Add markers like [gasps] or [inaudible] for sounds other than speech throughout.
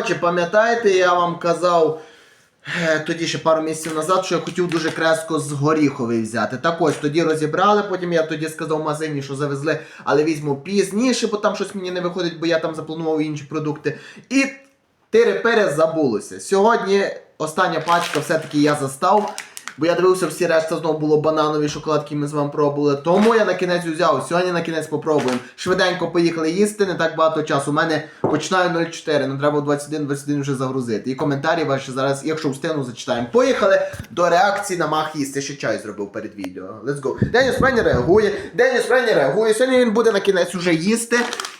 Коротше, пам'ятаєте, я вам казав е, тоді ще пару місяців назад, що я хотів дуже креско з горіховий взяти. Так ось тоді розібрали, потім я тоді сказав в магазині, що завезли, але візьму пізніше, бо там щось мені не виходить, бо я там запланував інші продукти. І тире-пере забулося. Сьогодні остання пачка все-таки я застав. Бо я дивився, всі решта знову було бананові шоколадки, ми з вами пробували. Тому я на кінець взяв. Сьогодні на кінець попробуємо. Швиденько поїхали їсти, не так багато часу. У мене починаю 0,4, не треба 21-21 вже загрузити. І коментарі ваші зараз, якщо встигну, зачитаємо. Поїхали до реакції на мах їсти. Ще чай зробив перед відео. Let's go. Деніс Френі реагує. Деніс Френі реагує. Сьогодні він буде на кінець уже їсти.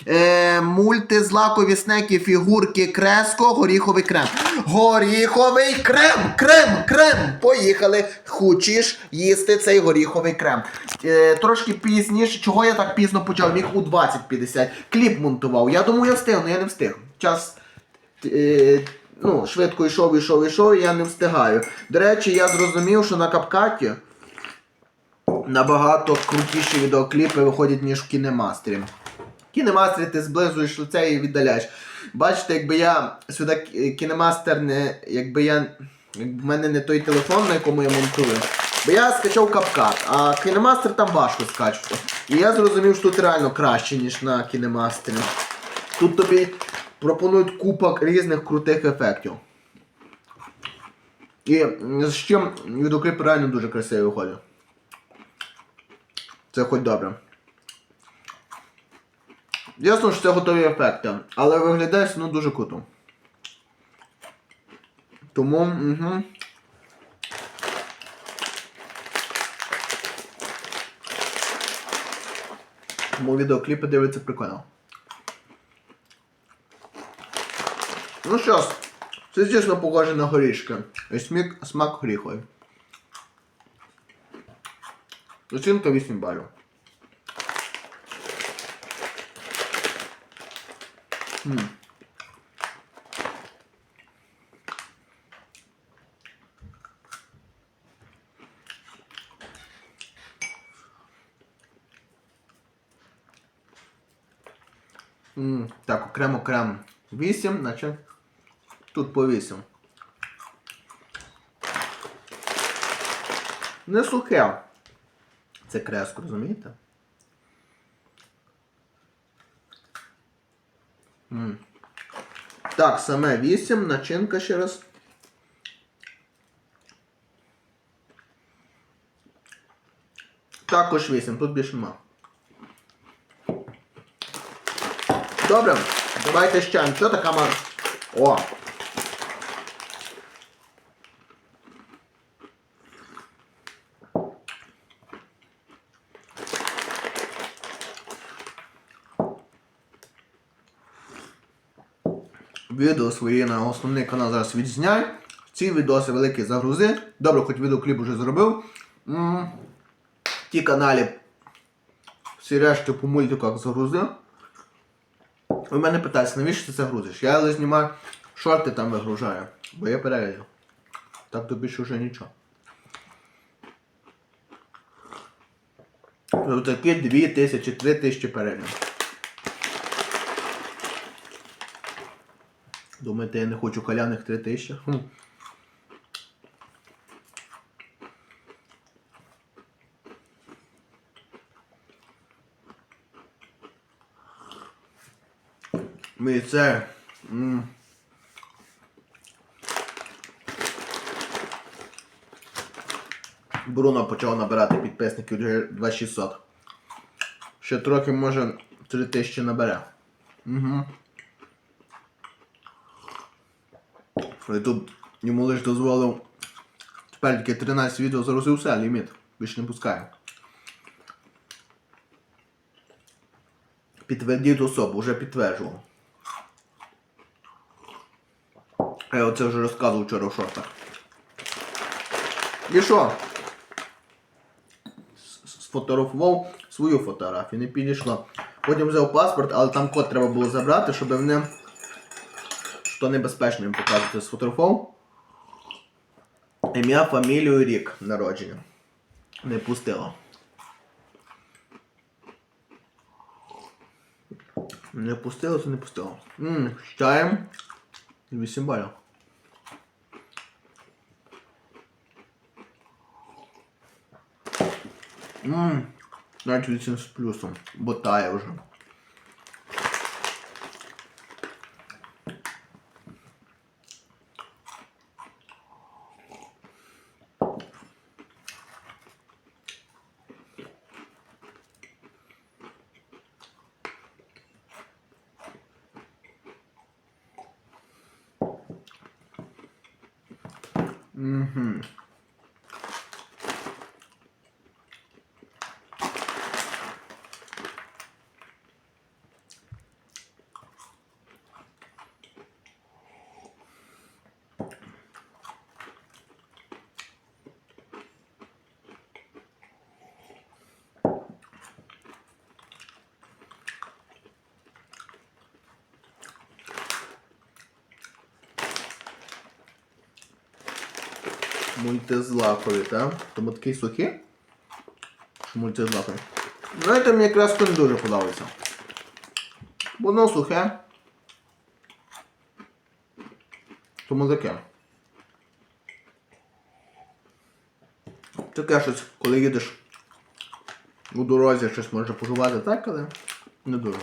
Е, мульти, злакові снеки, фігурки, креско, горіховий крем. Горіховий крем! Крем! Крем! Поїхали! Хочеш їсти цей горіховий крем. Е, трошки пізніше, чого я так пізно почав? Міг у 20.50. Кліп монтував. Я думаю, я встигну, я не встиг. Час. Е, ну, швидко йшов, йшов, йшов, і я не встигаю. До речі, я зрозумів, що на капкаті набагато крутіші відеокліпи виходять, ніж в кінемастері. Кінемастері ти зблизуєш лице і віддаляєш. Бачите, якби я сюди кінемастер не. Якби я. Якби в мене не той телефон, на якому я монтую. Бо я скачав капкат, а кінемастер там важко скачувати. І я зрозумів, що тут реально краще, ніж на кінемастері. Тут тобі пропонують купа різних крутих ефектів. І з чим відеокліп реально дуже красивий виходить. Це хоч добре. Ясно, що це готові ефекти, але виглядає все дуже круто. Тому. Угу. Тому відеокліпи дивиться прикольно. Ну що ж, це дійсно похоже на горішки. І смак, горіховий. Оцінка 8 балів. М, Так, окремо крем 8, наче тут по 8. Не сухе. Це креско, розумієте? Так, саме 8, начинка ще раз. Також 8, тут більше нема. Добре, давайте ще. Що така мар... О! Відео свої на основний канал зараз відзняю. Ці відоси великі загрузи. Добре, хоч відеокліп вже зробив. М, Ті каналі всі решти по мультиках загрузив. Ви мене питаєте, навіщо ти це грузиш? Я але знімаю шорти там вигружаю, бо я перегляду. Так то більше вже нічого. Такі 2 тисячі, 3 тисячі переглядів. Думаєте, я не хочу каляних 3 тисячі? Хм. Мій це. м. Бруно почав набирати підписників вже 2600. Ще трохи може 3000 набере. Угу. Ютуб йому лише дозволив. Тепер тільки 13 відео загрузив все, ліміт. Більше не пускає. Підтвердіть особу, вже підтверджував. Я оце вже розказував вчора в шортах. І що? Сфотографував свою фотографію, не підійшло. Потім взяв паспорт, але там код треба було забрати, щоб вони що небезпечно їм показувати. Сфотографував. Ім'я, фамілію, рік народження. Не пустило. Не пустило, це не пустило. Ммм, з чаєм. 8 балів. Ммм, навіть 8 з плюсом, бо тає вже. Угу. Мультизлакові, так? Тому такий сухий. Мультизлакові. Знаєте, мені якраз не дуже подобається. Воно сухе. Тому таке. Таке щось, коли їдеш у дорозі, щось може пожувати так, але не дуже.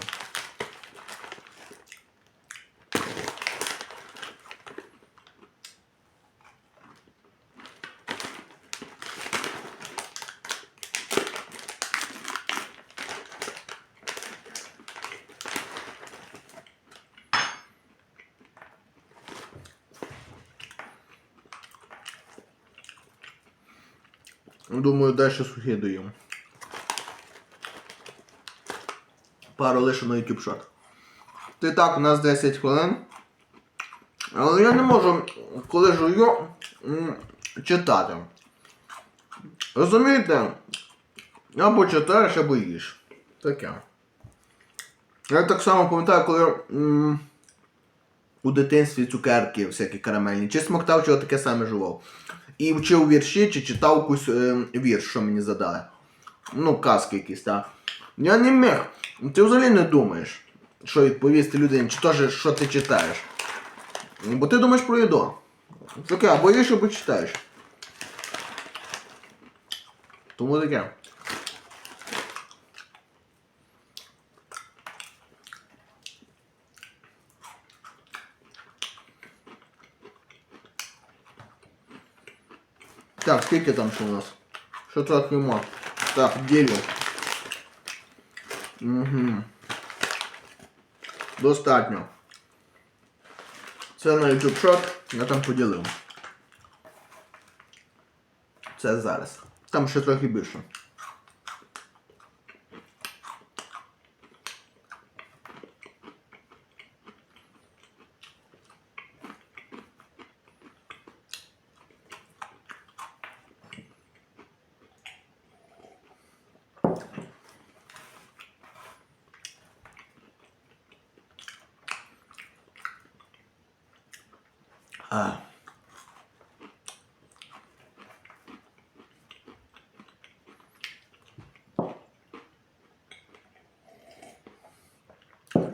Думаю, далі сухі доїм. Пару лише на YouTube шот. Ти так, у нас 10 хвилин. Але я не можу, коли жую, читати. Розумієте? Або читаєш, або їш. Таке. Я так само пам'ятаю, коли м, у дитинстві цукерки всякі карамельні, чи смоктав, чи таке саме жував. І вчив вірші, чи читав якусь е, вірш, що мені задали. Ну, казки якісь, так. Я не міг. Ти взагалі не думаєш, що відповісти людині, чи теж, що ти читаєш. Бо ти думаєш про їду. Таке, або їш, або читаєш. Тому таке. Так, скільки там ще у нас? Що трохи нема? Так, ділю. Угу. Достатньо. Це на YouTube Shot, я там поділив. Це зараз. Там ще трохи більше.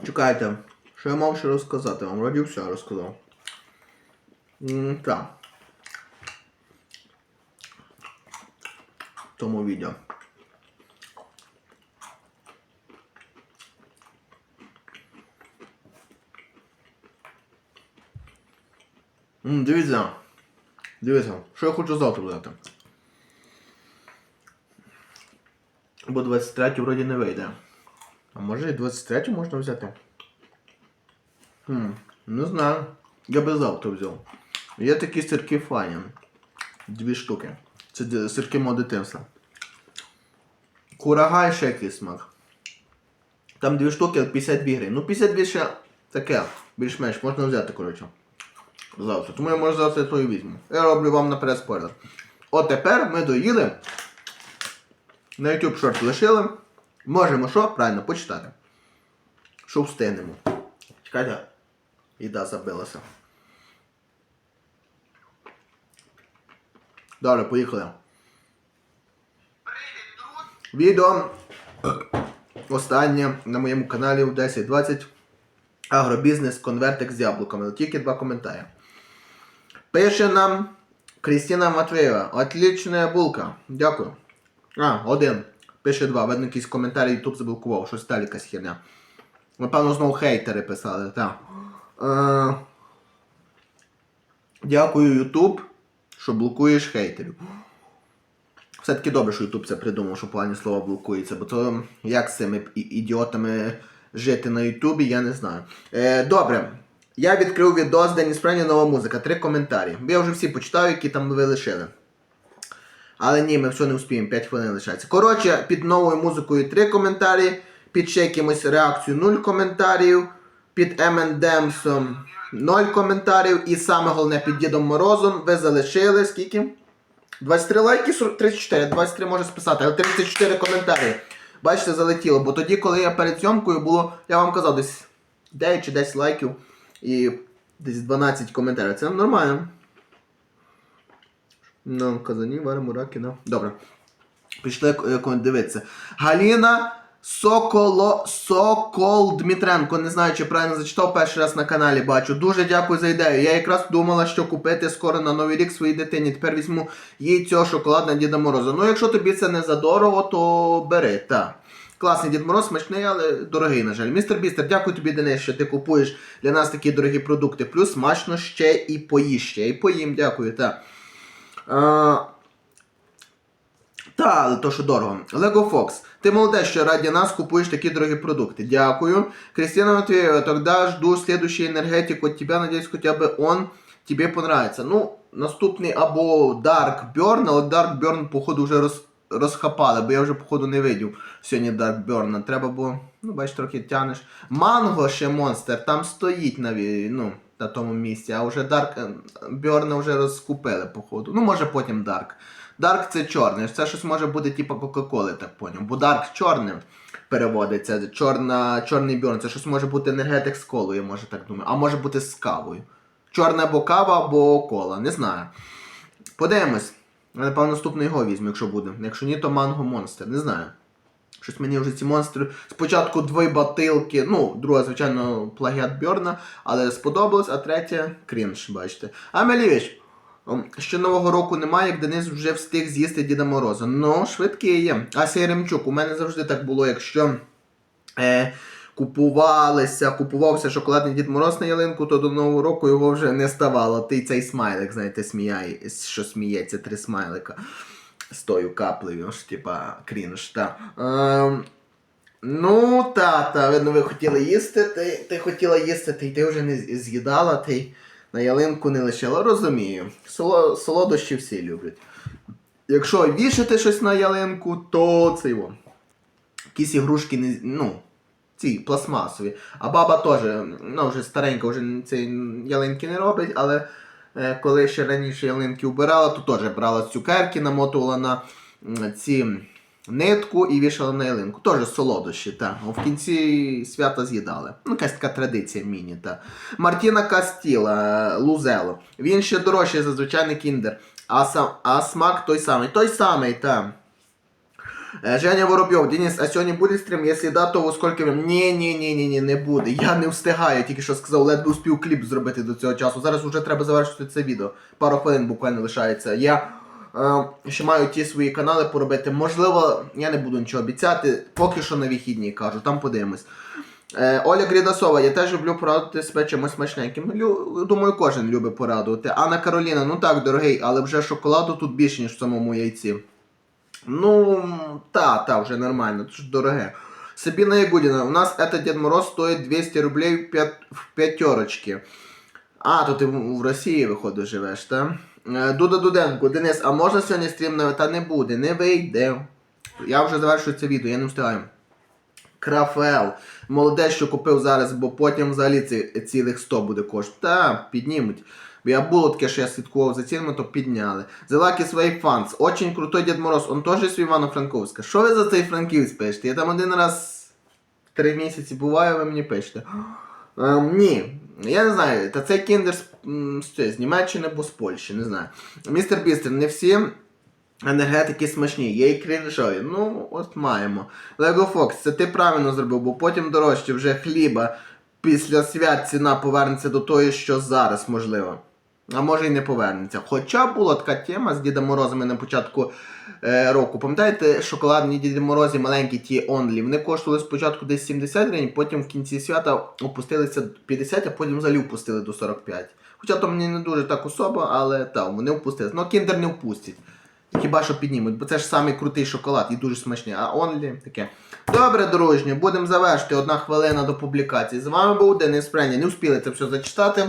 Чекайте, що я мав ще розказати вам? Вроді все розказав. Так. Тому відео. Дивіться. Дивіться, що я хочу завтра взяти. Бо 23 вроді не вийде. А може і 23 можна взяти? Хм, не знаю. Я би завтра взяв. Є такі сирки файні. Дві штуки. Це сирки мого дитинства. Курага і ще якийсь смак. Там дві штуки 52 гривні. Ну 52 ще таке. Більш-менш можна взяти, коротше. Завтра. Тому я може завтра то і візьму. Я роблю вам наперед спойлер. От тепер ми доїли. На YouTube шорт лишили. Можемо що? Правильно, почитати. Що встигнемо. Чекайте. Їда забилася. Добре, поїхали. Відео останнє на моєму каналі в 10.20. Агробізнес конвертик з яблуками. Тільки два коментарі. Пише нам Крістіна Матвеєва. Отлічна булка. Дякую. А, один. Пише два. Видно, якийсь коментар YouTube заблокував. Щось та якась херня. Напевно, знову хейтери писали, так. Е, дякую, YouTube, що блокуєш хейтерів. Все-таки добре, що YouTube це придумав, що погані слова блокуються, бо то як з цими ідіотами жити на Ютубі, я не знаю. Е, добре. Я відкрив відос, де несправді нова музика. Три коментарі. Я вже всі почитаю, які там ви лишили. Але ні, ми все не успіємо, 5 хвилин лишається. Коротше, під новою музикою 3 коментарі, під ще якимось реакцію 0 коментарів, під M&M'sом 0 коментарів. І саме головне під Дідом Морозом ви залишили скільки? 23 лайки, 34, 23 може списати, але 34 коментарі. Бачите, залетіло, бо тоді, коли я перед зйомкою було, я вам казав, десь 9 чи 10 лайків і десь 12 коментарів. Це нормально. Ну, казані, варимо раки. Добре. Пішли е, дивитися. Галіна Соколо Сокол Дмитренко. Не знаю, чи правильно зачитав перший раз на каналі бачу. Дуже дякую за ідею. Я якраз думала, що купити скоро на Новий рік своїй дитині. Тепер візьму їй цього шоколадного Діда Мороза. Ну, якщо тобі це не задорого, то бери, так. Класний Дід Мороз, смачний, але дорогий, на жаль. Містер Бістер, дякую тобі, Денис, що ти купуєш для нас такі дорогі продукти. Плюс смачно ще і поїж ще. І поїм, дякую, так. А, та, але то що дорого. Lego Fox, ти молодець, що раді нас купуєш такі дорогі продукти. Дякую. Кристина Матвеева, тогда жду следующий энергетик от тебя, надеюсь, хотя бы он тебе понравится. Ну, наступний або Dark Burn, але Dark Burn, походу, вже роз, розхапали, бо я вже, походу, не видів сьогодні Burn. Треба було, ну, бачиш, трохи тянеш. Манго ще монстр, там стоїть на, ну, на тому місці, а вже Burn вже розкупили, походу. Ну, може потім Dark. Дарк це чорний. Це щось може бути типу Кока-Коли, так поняв. Бо Дарк чорним переводиться. Чорна, чорний бьорн. Це щось може бути енергетик з колою, я може так думаю. А може бути з кавою. Чорна або кава, або кола. Не знаю. Подивимось. Я, напевно, наступний його візьму, якщо буде. Якщо ні, то манго монстр. Не знаю. Щось мені вже ці монстри. Спочатку дві батилки, ну, друга, звичайно, плагіат Бьорна, але сподобалось, а третя крінж, бачите. А Мелівіч, Ом, Ще нового року немає, як Денис вже встиг з'їсти Діда Мороза. Ну, швидкий є. А Сєремчук, у мене завжди так було, якщо е, купувалися, купувався шоколадний Дід Мороз на ялинку, то до Нового року його вже не ставало. Ти цей смайлик, знаєте, сміяє, що сміється, три смайлика з тою каплею, ж, типа крінж, та. Ем, ну, та, та, видно, ви хотіли їсти, ти, ти хотіла їсти, ти, ти вже не з'їдала, ти на ялинку не лишила. Розумію. Соло, солодощі всі люблять. Якщо вішати щось на ялинку, то це його. Якісь ігрушки не. ну, ці пластмасові. А баба теж, ну, вже старенька, вже ці ялинки не робить, але е, коли ще раніше ялинки вбирала, то теж брала цукерки, намотувала на ці нитку і вішала на ялинку. Теж солодощі, так. В кінці свята з'їдали. Ну, якась така традиція міні, так. Мартіна Кастіла, е, Лузело. Він ще дорожчий за звичайний кіндер. А, сам, а смак той самий. Той самий, так. Е, Женя Воробйов, Денис, а сьогодні буде стрім? Якщо да, то во скільки? Ні, ні, ні, ні, ні, не буде. Я не встигаю, тільки що сказав, ледве успів кліп зробити до цього часу. Зараз вже треба завершити це відео. Пару хвилин буквально лишається. Я е, ще маю ті свої канали поробити. Можливо, я не буду нічого обіцяти. Поки що на вихідні кажу, там подивимось. Е, Оля Грідасова, я теж люблю порадувати себе чимось смачненьким. Лю, думаю, кожен любить порадувати. Анна Кароліна, ну так, дорогий, але вже шоколаду тут більше, ніж в самому яйці. Ну, та, та, вже нормально, це ж дороге. Сабина Ягудина, у нас этот Дед Мороз стоит 200 рублей в, п'ят... п'ятерочки. А, то ти в Росії, виходить, живеш, так? Е, Дуда Дуденко, Денис, а можна сьогодні стрім та не буде, не вийде. Я вже завершую це відео, я не встигаю. Крафел. Молодець, що купив зараз, бо потім взагалі ці, цілих 100 буде коштувати. Та, піднімуть. Бо я було таке, що я слідкував за цінами, то підняли. The Sway Fans. Очень крутой Дед Мороз. Он теж з Івано-Франковська. Що ви за цей Франківськ пишете? Я там один раз в три місяці буваю, ви мені пишете. [gasps] Ем, ні, я не знаю. Та цей кіндер з, з, Німеччини або з Польщі, не знаю. Містер Бістер, не всі енергетики смачні, є і крінжові. Ну, от маємо. Lego Fox, це ти правильно зробив, бо потім дорожче вже хліба після свят ціна повернеться до тої, що зараз можливо. А може і не повернеться. Хоча була така тема з Дідом Морозами на початку е, року. Пам'ятаєте, шоколадні Діді Морозі, маленькі ті онлі. Вони коштували спочатку десь 70 гривень, потім в кінці свята опустилися 50, а потім взагалі впустили до 45. Хоча то мені не дуже так особо, але так, вони впустилися. Ну, кіндер не впустять. Хіба що піднімуть, бо це ж самий крутий шоколад і дуже смачний. А онлі таке. Добре, дружні, будемо завершити. Одна хвилина до публікації. З вами був Денис Прення. Не встигли це все зачитати.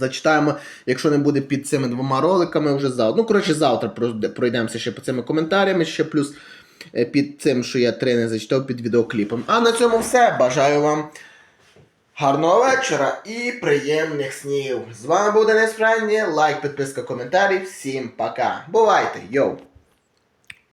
Зачитаємо, якщо не буде під цими двома роликами, вже завтра. Ну, коротше, завтра пройдемося ще по цими коментарями, ще плюс е, під цим, що я три не зачитав під відеокліпом. А на цьому все. Бажаю вам гарного вечора і приємних снів. З вами був Денис Френні. Лайк, підписка, коментарі. Всім пока. Бувайте, йоу!